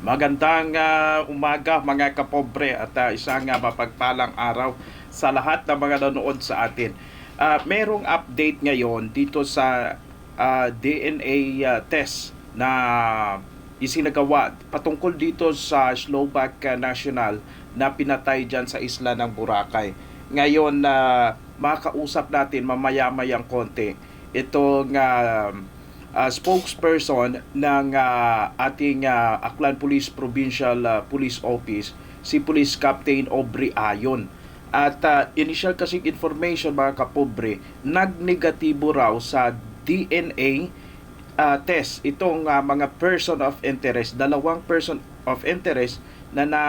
Magandang ah, umaga mga kapobre at ah, isang ah, mapagpalang araw sa lahat ng mga nanonood sa atin. Ah, merong update ngayon dito sa ah, DNA ah, test na isinagawa patungkol dito sa Slovak National na pinatay dyan sa isla ng Boracay. Ngayon na makausap natin mamaya-mayang konti itong ah, uh, spokesperson ng uh, ating uh, Aklan Police Provincial uh, Police Office, si Police Captain Aubrey Ayon. At uh, initial kasing information mga kapobre, nagnegatibo raw sa DNA uh, test itong uh, mga person of interest, dalawang person of interest na, na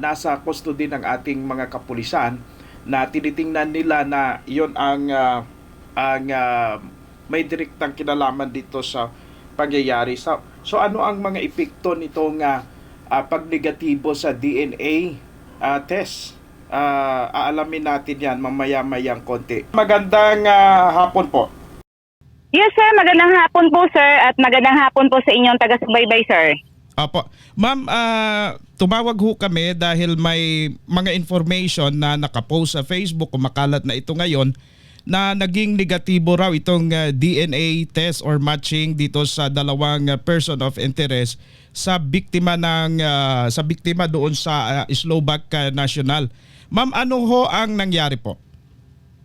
nasa custody ng ating mga kapulisan na tinitingnan nila na iyon ang uh, ang uh, may direktang kinalaman dito sa pangyayari. So, so ano ang mga epekto nitong uh, uh, pagnegatibo sa DNA uh, test? Uh, aalamin natin yan mamaya-mayang konti. Magandang uh, hapon po. Yes sir, magandang hapon po sir at magandang hapon po sa inyong taga-subaybay sir. Opo. Ma'am, ah, tumawag ho kami dahil may mga information na nakapost sa Facebook, kumakalat na ito ngayon, na naging negatibo raw itong ah, DNA test or matching dito sa dalawang ah, person of interest sa biktima ng ah, sa biktima doon sa ah, Slovak ah, National. Ma'am, ano ho ang nangyari po?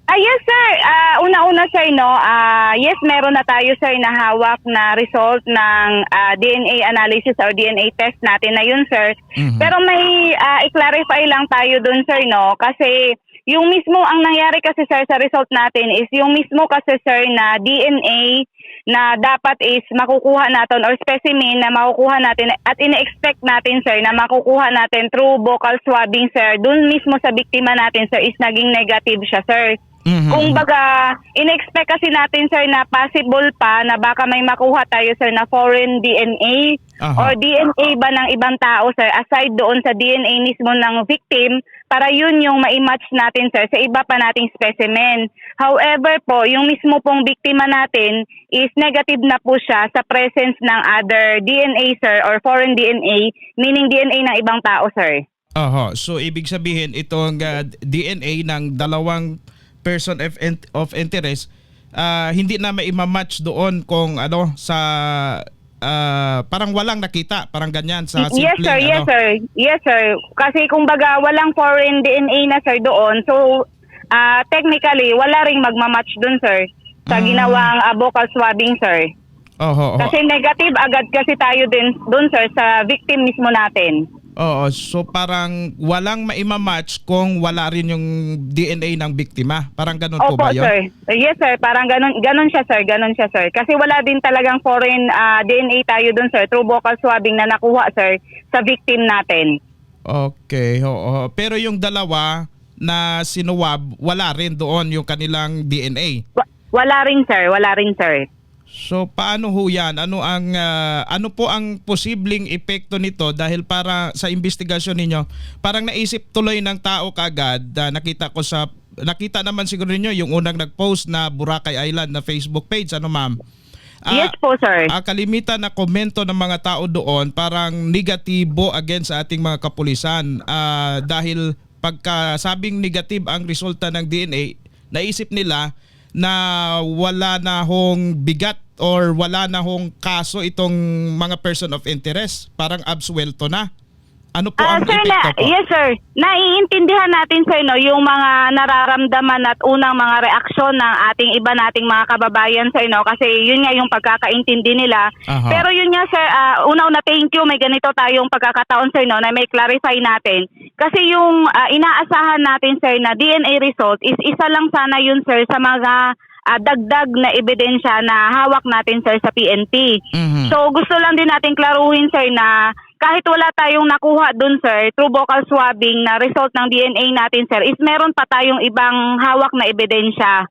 Ah yes sir, Ah, una-una sir no, ah, yes meron na tayo sir na hawak na result ng ah, DNA analysis or DNA test natin na yun sir. Mhm. Pero may ah, i-clarify lang tayo dun sir no kasi yung mismo ang nangyari kasi sir sa result natin is yung mismo kasi sir na DNA na dapat is makukuha natin or specimen na makukuha natin at ine-expect natin sir na makukuha natin through vocal swabbing sir dun mismo sa biktima natin sir is naging negative siya sir. Mhm. Kung baga, in-expect kasi natin sir na possible pa na baka may makuha tayo sir na foreign DNA Aha. or DNA ba ng ibang tao sir aside doon sa DNA mismo ng victim para yun yung ma-match natin sir sa iba pa nating specimen. However po, yung mismo pong biktima natin is negative na po siya sa presence ng other DNA sir or foreign DNA meaning DNA ng ibang tao sir. Aha, so ibig sabihin itong ah, DNA ng dalawang person of, of interest ah, hindi na maimamatch doon kung ano sa ah, parang walang nakita, parang ganyan sa yes simpleng sir, yes ano. sir. Yes sir. Kasi kung baga walang foreign DNA na sir doon, so ah, technically wala ring magmamatch doon sir sa Mm. ginawang ah, vocal swabbing sir. Oho, oho. Kasi negative agad kasi tayo din doon sir sa victim mismo natin. Oo, so parang walang maimamatch kung wala rin yung DNA ng biktima. Parang ganun po Opo ba yun? sir. Yes sir, parang ganun, ganun siya sir, ganun siya sir. Kasi wala din talagang foreign ah, DNA tayo doon sir through vocal swabbing na nakuha sir sa victim natin. Okay, oo. Pero yung dalawa na sinuwab, wala rin doon yung kanilang DNA. Wa- Wala rin sir, wala rin sir. So paano ho 'yan? Ano ang ah, ano po ang posibleng epekto nito dahil para sa investigasyon ninyo, parang naisip tuloy ng tao kagad, ah, nakita ko sa nakita naman siguro niyo yung unang nag-post na Boracay Island na Facebook page, ano ma'am? Ah, yes po sir. ang kalimitan na komento ng mga tao doon parang negatibo against sa ating mga kapulisan Ah, dahil pagka sabing negative ang resulta ng DNA, naisip nila na wala na hong bigat or wala na hong kaso itong mga person of interest. Parang absuelto na. Ano po Ah, ang sir, na, po? yes sir. Naiintindihan natin sir no, yung mga nararamdaman at unang mga reaksyon ng ating iba nating mga kababayan sir no kasi yun nga yung pagkakaintindi nila. Aha. Pero yun nga sir, ah, una-una thank you may ganito tayong pagkakataon sir no na may clarify natin. Kasi yung ah, inaasahan natin sir na DNA result is isa lang sana yun sir sa mga ah, dagdag na ebidensya na hawak natin sir sa PNP. Mhm. So gusto lang din natin klaruhin sir na kahit wala tayong nakuha dun sir through vocal swabbing na result ng DNA natin sir is meron pa tayong ibang hawak na ebidensya.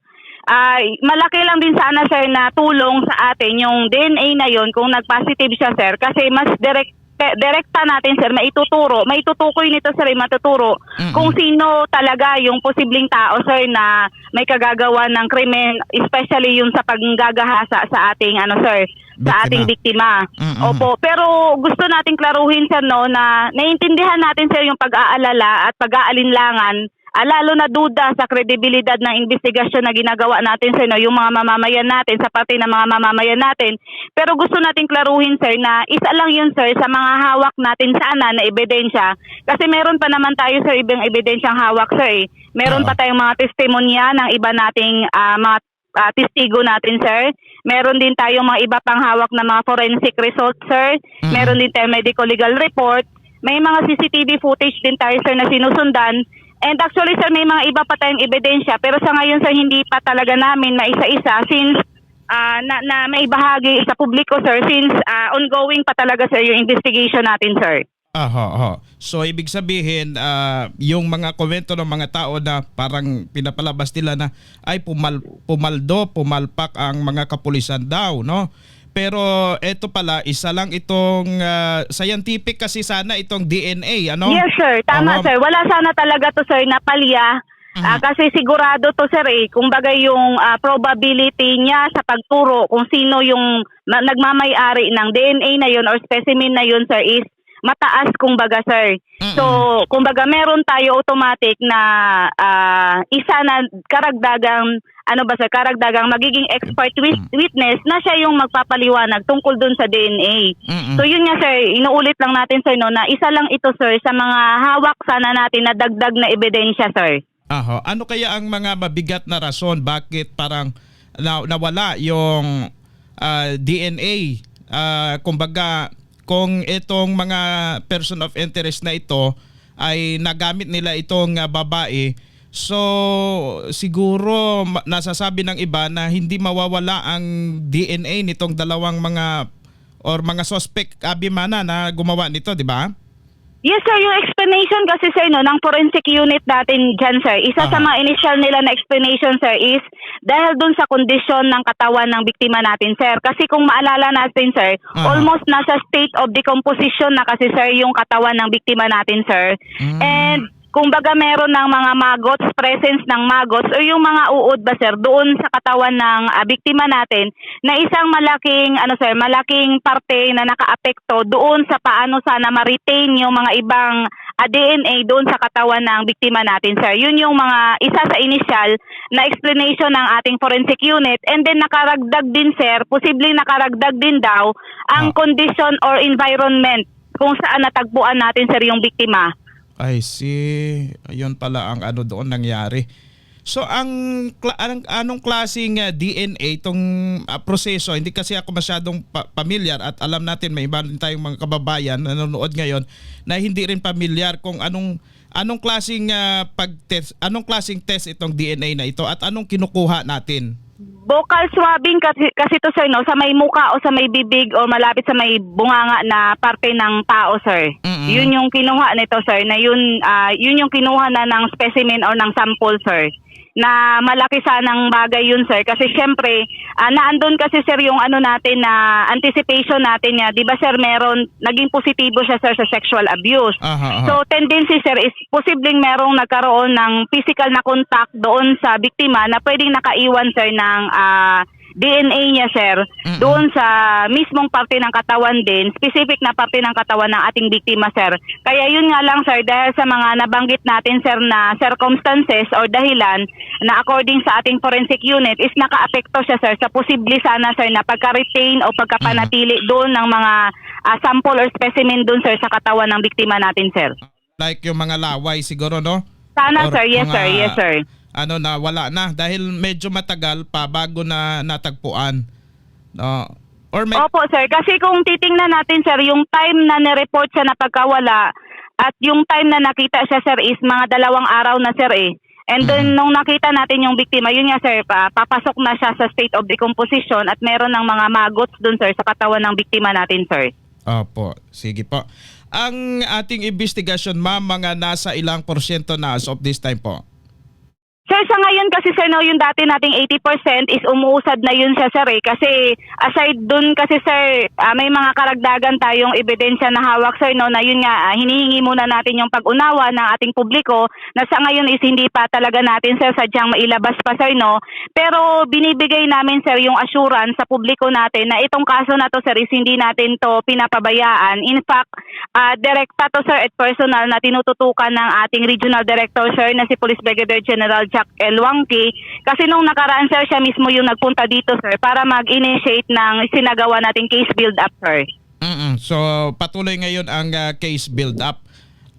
Ay malaki lang din sana sir na tulong sa atin yung DNA na yon kung nag-positive siya sir kasi mas direct direkta, natin sir, maituturo, maitutukoy nito sir, matuturo Mm-mm. kung sino talaga yung posibleng tao sir na may kagagawa ng krimen, especially yung sa paggagahasa sa ating ano sir, Biktima. sa ating biktima. Mm-mm. Opo, pero gusto nating klaruhin sir no na naiintindihan natin sir yung pag-aalala at pag-aalinlangan Ah, lalo na duda sa kredibilidad ng investigasyon na ginagawa natin sir, no, yung mga mamamayan natin, sa parte ng mga mamamayan natin. Pero gusto nating klaruhin sir na isa lang yun sir sa mga hawak natin sana na ebidensya. Kasi meron pa naman tayo sir ibang ebidensyang hawak sir. Eh. Meron Oo. pa tayong mga testimonya ng iba nating ah, mga ah, testigo natin sir. Meron din tayong mga iba pang hawak na mga forensic results sir. Mm-mm. Meron din tayong medical legal report. May mga CCTV footage din tayo sir na sinusundan. And actually sir may mga iba pa tayong ebidensya pero sa ngayon sir hindi pa talaga namin maisa-isa since ah, na, na may bahagi sa publiko sir since ah, ongoing pa talaga sir yung investigation natin sir. Aha, aha. So ibig sabihin ah, yung mga komento ng mga tao na parang pinapalabas nila na ay pumal pumaldo, pumalpak ang mga kapulisan daw, no? Pero eto pala isa lang itong ah, scientific kasi sana itong DNA, ano? Yes sir, tama Oo. sir. Wala sana talaga to sir na palya. Ah, kasi sigurado to sir eh, kumbaga yung ah, probability niya sa pagturo kung sino yung ma- nagmamay-ari ng DNA na yun or specimen na yun sir is mataas kumbaga sir. So, kumbaga meron tayo automatic na ah, isa na karagdagang ano ba sir, karagdagang magiging expert wit- witness na siya yung magpapaliwanag tungkol dun sa DNA. Mm-mm. So yun nga sir, inuulit lang natin sir no na isa lang ito sir sa mga hawak sana natin na dagdag na ebidensya sir. Aha. Ano kaya ang mga mabigat na rason bakit parang na, nawala yung ah, DNA? Ah, kumbaga, kung itong mga person of interest na ito ay nagamit nila itong ah, babae, so siguro nasasabi ng iba na hindi mawawala ang DNA nitong dalawang mga or mga suspect abimana na gumawa nito, di ba? Yes sir, yung explanation kasi sir no ng forensic unit natin dyan sir, isa sa Aha. mga initial nila na explanation sir is dahil dun sa kondisyon ng katawan ng biktima natin sir. Kasi kung maalala natin sir, Aha. almost nasa state of decomposition na kasi sir yung katawan ng biktima natin sir. Mm. And kumbaga meron ng mga maggots, presence ng maggots o yung mga uod ba sir doon sa katawan ng ah, biktima natin na isang malaking ano sir, malaking parte na nakaapekto doon sa paano sana ma-retain yung mga ibang ah, DNA doon sa katawan ng biktima natin sir. Yun yung mga isa sa initial na explanation ng ating forensic unit and then nakaragdag din sir, posibleng nakaragdag din daw Ah. ang condition or environment kung saan natagpuan natin sir yung biktima. I see. Ayun pala ang ano doon nangyari. So ang, anong, anong klaseng DNA itong uh, proseso, hindi kasi ako masyadong pa- familiar at alam natin may iba rin tayong mga kababayan na nanonood ngayon na hindi rin familiar kung anong anong klaseng uh, pag-test, anong klaseng test itong DNA na ito at anong kinukuha natin. Vocal swabbing kasi, kasi to sir no sa may muka o sa may bibig o malapit sa may bunganga na parte ng tao sir. Mm-mm. Yun yung kinuha nito sir na yun ah, yun yung kinuha na ng specimen or ng sample sir. Na malaki sanang bagay yun sir kasi syempre ah, naandun kasi sir yung ano natin na anticipation natin niya. 'Di ba sir meron naging positibo siya sir sa sexual abuse. Aha, aha. So tendency sir is posibleng merong nagkaroon ng physical na contact doon sa biktima na pwedeng nakaiwan sir ng ah, DNA niya sir Mm-mm. doon sa mismong parte ng katawan din, specific na parte ng katawan ng ating biktima sir. Kaya yun nga lang sir dahil sa mga nabanggit natin sir na circumstances or dahilan na according sa ating forensic unit is nakaapekto siya sir sa posible sana sir na pagka-retain o pagkapanatili doon ng mga ah, sample or specimen doon sir sa katawan ng biktima natin sir. like yung mga laway siguro no? Sana Or sir, yes mga, sir, yes sir. Ano na wala na dahil medyo matagal pa bago na natagpuan. No. Or may Opo sir, kasi kung titingnan natin sir, yung time na nireport siya na pagkawala at yung time na nakita siya sir is mga dalawang araw na sir eh. And then nung nakita natin yung biktima, yun nga sir, pa, papasok na siya sa state of decomposition at meron ng mga maggots dun sir sa katawan ng biktima natin sir. Opo, sige po. Ang ating investigasyon ma'am mga nasa ilang porsyento na as of this time po. Sir, sa ngayon kasi sir, no, yung dati nating 80% is umuusad na yun siya sir eh. Kasi aside dun kasi sir, ah, may mga karagdagan tayong ebidensya na hawak sir, no, na yun nga, ah, hinihingi muna natin yung pag-unawa ng ating publiko na sa ngayon is hindi pa talaga natin sir sadyang mailabas pa sir, no. Pero binibigay namin sir yung assurance sa publiko natin na itong kaso na to sir is hindi natin to pinapabayaan. In fact, ah, direkta to sir at personal na tinututukan ng ating regional director sir na si Police Brigadier General Jack L. Wangki. Kasi nung nakaraan sir, siya mismo yung nagpunta dito sir para mag-initiate ng sinagawa nating case build up sir. Mm-mm. So patuloy ngayon ang ah, case build up.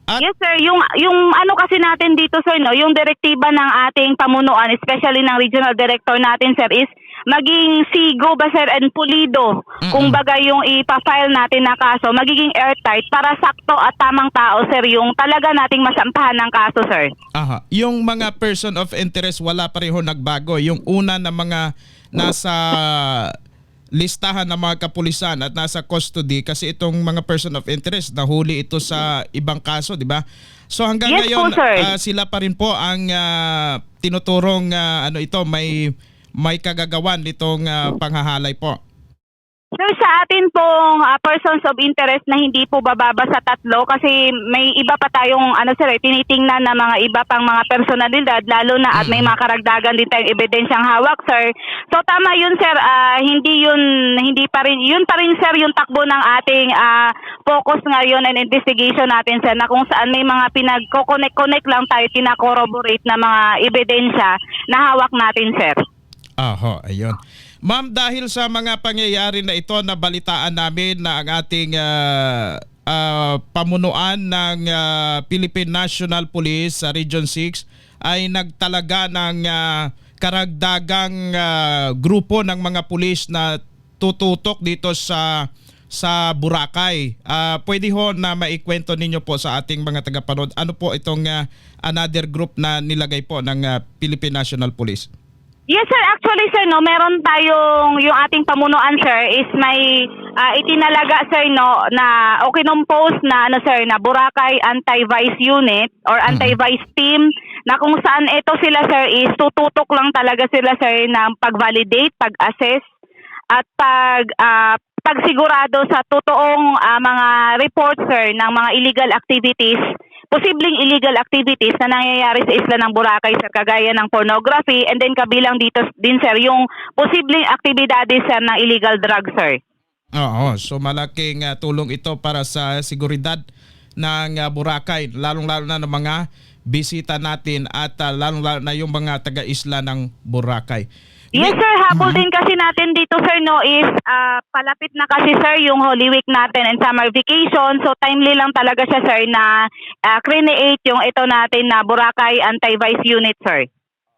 At Yes sir, yung yung ano kasi natin dito sir no, yung direktiba ng ating pamunuan, especially ng regional director natin sir is maging sigo ba sir and pulido. Kung baga yung ipa-file natin na kaso, magiging airtight para sakto at tamang tao sir yung talaga nating masampahan ng kaso sir. aha, yung mga person of interest wala pareho nagbago. Yung una na mga nasa listahan ng mga kapulisan at nasa custody kasi itong mga person of interest nahuli ito sa ibang kaso, di ba? So hanggang Yes po, ngayon sir. ah, sila pa rin po ang ah, tinuturong ah, ano ito may may kagagawan nitong ah, panghahalay po. Sir, sa atin pong ah, persons of interest na hindi po bababa sa tatlo kasi may iba pa tayong ano sir, eh, tinitingnan na mga iba pang mga personalidad lalo na at may mga karagdagan din tayong ebidensyang hawak sir. So tama yun sir, ah, hindi yun hindi pa rin yun pa rin sir yung takbo ng ating ah, focus ngayon and investigation natin sir na kung saan may mga pinagko-connect-connect lang tayo, pinakorroborate na mga ebidensya na hawak natin sir. Aho, ayun. Ma'am, dahil sa mga pangyayari na ito, nabalitaan namin na ang ating ah, ah, pamunuan ng ah, Philippine National Police sa Region 6 ay nagtalaga ng ah, karagdagang ah, grupo ng mga pulis na tututok dito sa sa Boracay. Ah, pwede ho na maikwento ninyo po sa ating mga tagapanood ano po itong ah, another group na nilagay po ng ah, Philippine National Police. Yes sir, actually sir no, meron tayong yung ating pamunuan sir is may ah, itinalaga sir no na o kinompose na ano sir na Boracay Anti-Vice Unit or Anti-Vice Team na kung saan ito sila sir is tututok lang talaga sila sir ng pag-validate, pag-assess at pag ah, pagsigurado sa totoong ah, mga reports sir ng mga illegal activities posibleng illegal activities na nangyayari sa isla ng Boracay sir kagaya ng pornography and then kabilang dito din sir yung posibleng aktibidades sir ng illegal drugs sir. Oo, so malaking ah, tulong ito para sa seguridad ng ah, Boracay, lalong-lalo na ng mga bisita natin at ah, lalong-lalo na yung mga taga-isla ng Boracay. Yes sir, habol din kasi natin dito sir no is ah, palapit na kasi sir yung Holy Week natin and summer vacation. So timely lang talaga siya sir na ah, create yung ito natin na Boracay Anti-Vice Unit sir.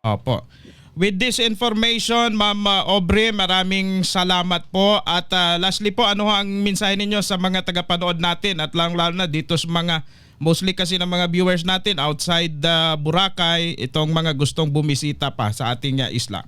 Opo. With this information, Ma'am ah, Aubrey, maraming salamat po. At ah, lastly po, ano ho ang mensahe ninyo sa mga tagapanood natin at lalong-lalo na dito sa mga mostly kasi ng mga viewers natin outside the Boracay, itong mga gustong bumisita pa sa ating ah, isla.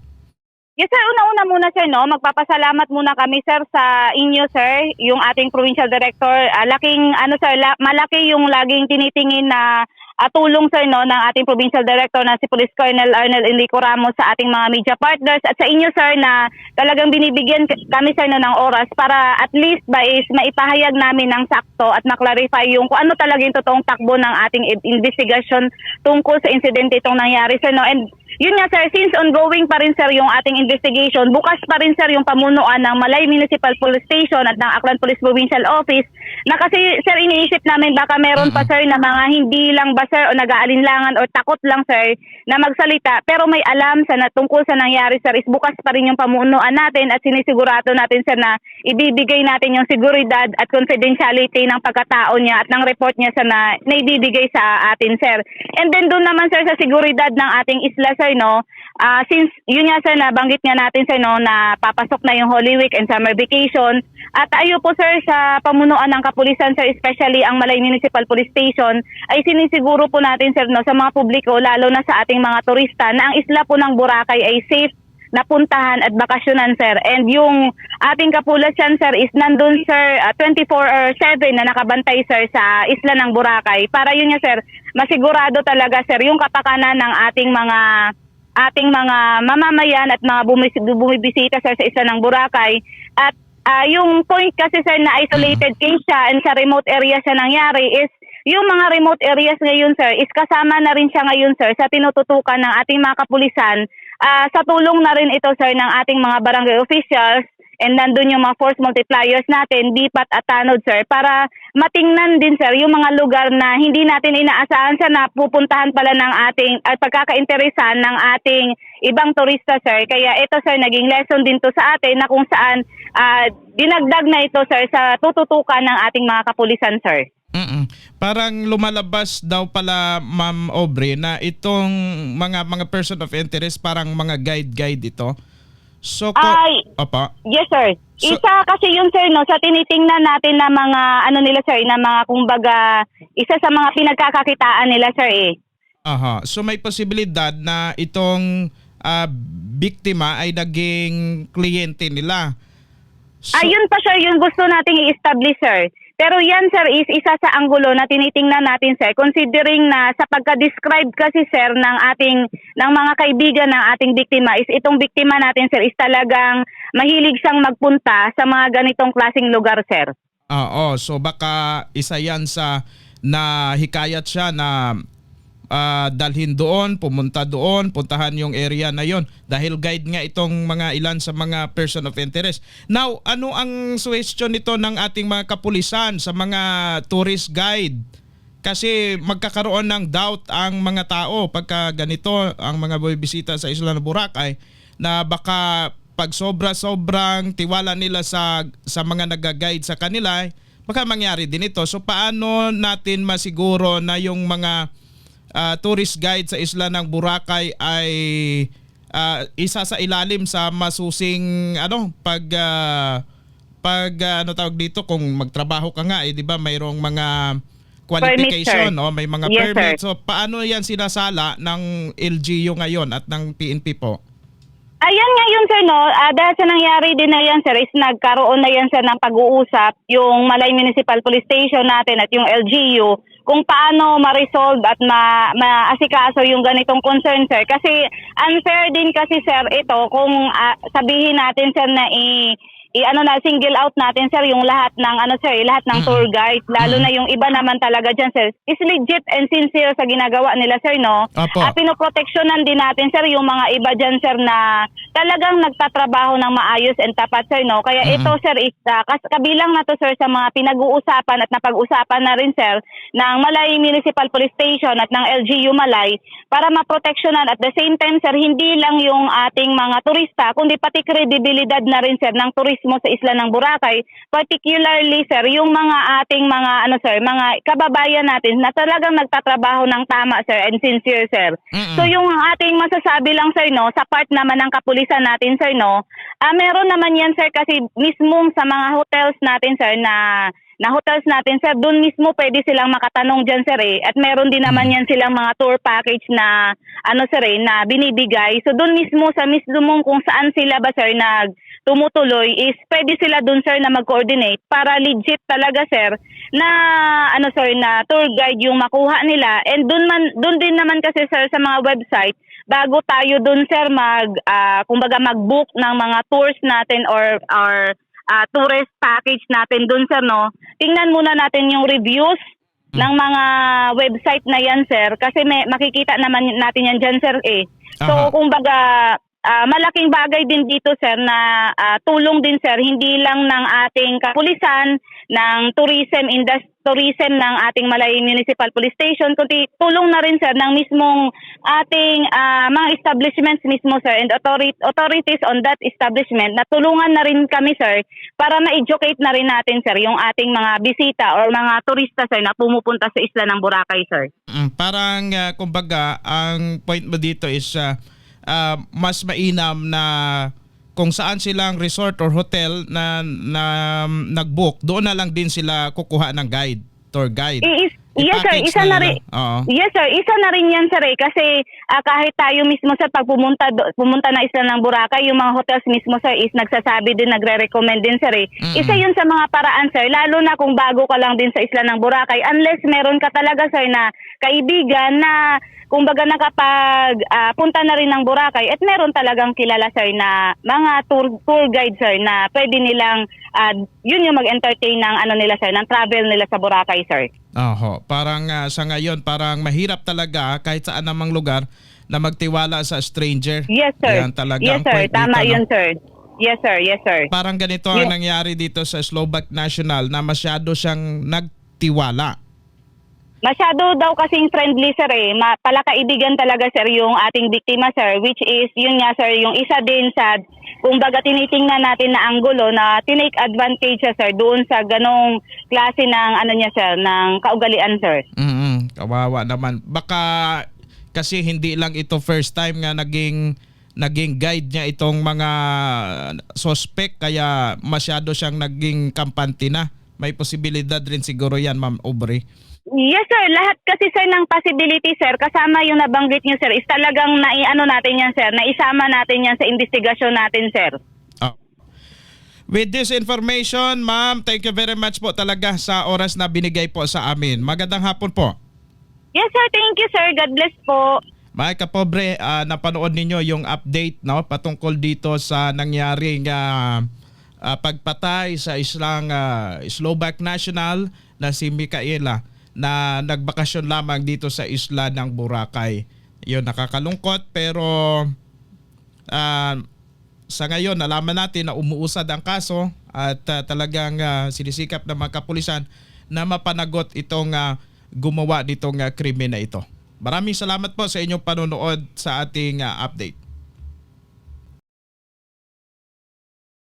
Yes sir, una-una muna sir no, magpapasalamat muna kami sir sa inyo sir, yung ating provincial director. Ah, laking ano sir, la- malaki yung laging tinitingin na ah, tulong sir no ng ating provincial director na si Police Colonel Arnel Enrico Ramos sa ating mga media partners. At sa inyo sir na talagang binibigyan kami sir no ng oras para at least ba is maipahayag namin ng sakto at maklarify yung kung ano talaga yung totoong takbo ng ating i- investigation tungkol sa insidente itong nangyari sir no? And yun nga sir, since ongoing pa rin sir yung ating investigation, bukas pa rin sir yung pamunuan ng Malay Municipal Police Station at ng Aklan Police Provincial Office na kasi sir iniisip namin baka meron pa sir na mga hindi lang ba sir o nag-aalinlangan o takot lang sir na magsalita pero may alam sa na tungkol sa nangyari sir is bukas pa rin yung pamunuan natin at sinisigurado natin sir na ibibigay natin yung seguridad at confidentiality ng pagkatao niya at ng report niya sa na, na ibibigay sa atin sir. And then doon naman sir sa seguridad ng ating isla sir no, ah since yun nga sir nabanggit nga natin sir no na papasok na yung Holy Week and summer vacation at ayo po sir sa pamunuan ng kapulisan sir especially ang Malay Municipal Police Station ay sinisiguro po natin sir no sa mga publiko lalo na sa ating mga turista na ang isla po ng Boracay ay safe napuntahan at bakasyonan sir. And yung ating kapulisan sir is nandun sir ah, 24 or 7 na nakabantay sir sa isla ng Boracay para yun nga sir masigurado talaga sir yung kapakanan ng ating mga ating mga mamamayan at mga bumibisita sir sa isla ng Boracay. At ah, yung point kasi sir na isolated case siya and sa remote area siya nangyari is yung mga remote areas ngayon sir is kasama na rin siya ngayon sir sa tinututukan ng ating mga kapulisan. Ah, sa tulong na rin ito sir ng ating mga barangay officials and nandun yung mga force multipliers natin, Dipat at Tanod sir, para matingnan din sir yung mga lugar na hindi natin inaasahan sa napupuntahan pala ng ating at pagkakainteresan ng ating ibang turista sir. Kaya ito sir naging lesson din to sa atin na kung saan ah, dinagdag na ito sir sa tututukan ng ating mga kapulisan sir. Mm-mm. Parang lumalabas daw pala Ma'am Aubrey na itong mga mga person of interest parang mga guide-guide ito. So ko Ay. Apa. Yes, sir. So- isa kasi yun, sir, no, sa tinitingnan natin na mga, ano nila, sir, na mga, kumbaga, isa sa mga pinagkakakitaan nila, sir, eh. Aha. So may posibilidad na itong ah, biktima ay naging kliyente nila. So, Ayun pa, sir, yung gusto nating i-establish, sir. Pero yan, sir, is isa sa anggulo na tinitingnan natin, sir, considering na sa pagka-describe kasi, sir, ng ating, ng mga kaibigan ng ating biktima, is itong biktima natin, sir, is talagang mahilig siyang magpunta sa mga ganitong klaseng lugar, sir. Oo, so baka isa yan sa na hikayat siya na ah, dalhin doon, pumunta doon, puntahan yung area na yon dahil guide nga itong mga ilan sa mga person of interest. Now, ano ang suggestion nito ng ating mga kapulisan sa mga tourist guide? Kasi magkakaroon ng doubt ang mga tao pagka ganito ang mga bumibisita sa Isla ng Boracay na baka pag sobra-sobrang tiwala nila sa sa mga nag-guide sa kanila, baka mangyari din ito. So paano natin masiguro na yung mga ah, tourist guide sa isla ng Boracay ay ah, isa sa ilalim sa masusing ano pag ah, pag ah, ano tawag dito kung magtrabaho ka nga eh di ba mayroong mga qualification Permit, sir. no may mga Yes, permit sir. so paano yan sinasala ng LGU ngayon at ng PNP po Ayan nga yun, sir, no? Ah, dahil sa nangyari din na yan, sir, is nagkaroon na yan, sir, ng pag-uusap yung Malay Municipal Police Station natin at yung LGU kung paano ma-resolve at ma maasikaso yung ganitong concern, sir. Kasi unfair din kasi, sir, ito kung ah, sabihin natin, sir, na i i ano na single out natin sir yung lahat ng ano sir lahat ng tour guide. Lalo na yung iba naman talaga diyan sir. Is legit and sincere sa ginagawa nila sir no? Opo. at pinoproteksyonan din natin sir yung mga iba dyan sir na talagang nagtatrabaho ng maayos and tapat sir no? Kaya ito sir is ah, kas- kabilang na to sir sa mga pinag-uusapan at napag-usapan na rin sir ng Malay Municipal Police Station at ng LGU Malay para maproteksyonan at the same time sir hindi lang yung ating mga turista kundi pati kredibilidad na rin sir ng turismo sa isla ng Boracay particularly sir yung mga ating mga ano sir mga kababayan natin na talagang nagtatrabaho ng tama sir and sincere sir Mm-mm. So yung ating masasabi lang sir no, sa part naman ng kapulisan natin sir no, ah meron naman yan sir kasi mismo sa mga hotels natin sir na na hotels natin sir, doon mismo pwede silang makatanong dyan sir eh. At meron din naman yan silang mga tour package na ano sir eh, na binibigay. So doon mismo sa mismo kung saan sila ba sir nag tumutuloy is pwede sila doon sir na mag-coordinate para legit talaga sir na ano sir na tour guide yung makuha nila and doon man doon din naman kasi sir sa mga website bago tayo doon sir mag ah, kumbaga mag-book ng mga tours natin or or ah, tourist package natin doon sir no? Tingnan muna natin yung reviews ng mga website na yan sir. Kasi may makikita naman natin yan dyan sir eh. So Aha. kumbaga ah, malaking bagay din dito sir na ah, tulong din sir hindi lang ng ating kapulisan ng tourism industry tourism ng ating Malay Municipal Police Station kundi tulong na rin sir ng mismong ating ah, mga establishments mismo sir and authority, authorities on that establishment na tulungan na rin kami sir para ma-educate na rin natin sir yung ating mga bisita or mga turista sir na pumupunta sa isla ng Boracay sir. Mm, parang ah, kumbaga ang point mo dito is ah, ah, mas mainam na kung saan silang resort or hotel na, na um, nag-book, doon na lang din sila kukuha ng guide, tour guide. I- Yes sir, isa na rin. Oo. Yes sir, isa na rin yan sir eh. Kasi ah, kahit tayo mismo sir, pag pumunta, do- pumunta na isla ng Boracay, yung mga hotels mismo sir is nagsasabi din, nagre-recommend din sir eh. Isa yun sa mga paraan sir, lalo na kung bago ka lang din sa isla ng Boracay. Unless meron ka talaga sir na kaibigan na kumbaga nakapag ah, punta na rin ng Boracay at meron talagang kilala sir na mga tour tour guide sir na pwede nilang ah, yun yung mag-entertain ng ano nila sir, ng travel nila sa Boracay sir. Oho, parang ah, sa ngayon parang mahirap talaga kahit saan namang lugar na magtiwala sa stranger. Yes, sir. Yan talaga yes, ang sir. point Tama dito, no? yun, sir. Yes, sir. Yes, sir. Parang ganito ang nangyari dito sa Slovak National na masyado siyang nagtiwala. Masyado daw kasing friendly, sir, eh. Ma- palakaibigan talaga, sir, yung ating biktima, sir. Which is, yun nga, sir, yung isa din sa, kumbaga, tinitingnan natin na anggulo na tinake advantage siya, sir, doon sa ganong klase ng, ano niya, sir, ng kaugalian, sir. mm kawawa naman. Baka kasi hindi lang ito first time nga naging naging guide niya itong mga suspect kaya masyado siyang naging kampante na. May posibilidad rin siguro yan, Ma'am Aubrey. Yes, sir. Lahat kasi, sir, ng possibility, sir, kasama yung nabanggit niyo, sir, is talagang naiano natin yan, sir. Naisama natin yan sa investigasyon natin, sir. Oh. With this information, ma'am, thank you very much po talaga sa oras na binigay po sa amin. Magandang hapon po. Yes, sir. Thank you, sir. God bless po. Mga kapobre, ah, napanood ninyo yung update no, patungkol dito sa nangyaring ah, ah, pagpatay sa islang ah, Slovak national na si Mikaela na nagbakasyon lamang dito sa isla ng Boracay. Yun, nakakalungkot pero ah, sa ngayon nalaman natin na umuusad ang kaso at ah, talagang ah, sinisikap ng mga kapulisan na mapanagot itong ah, gumawa nitong ah, krimen na ito. Maraming salamat po sa inyong panonood sa ating ah, update.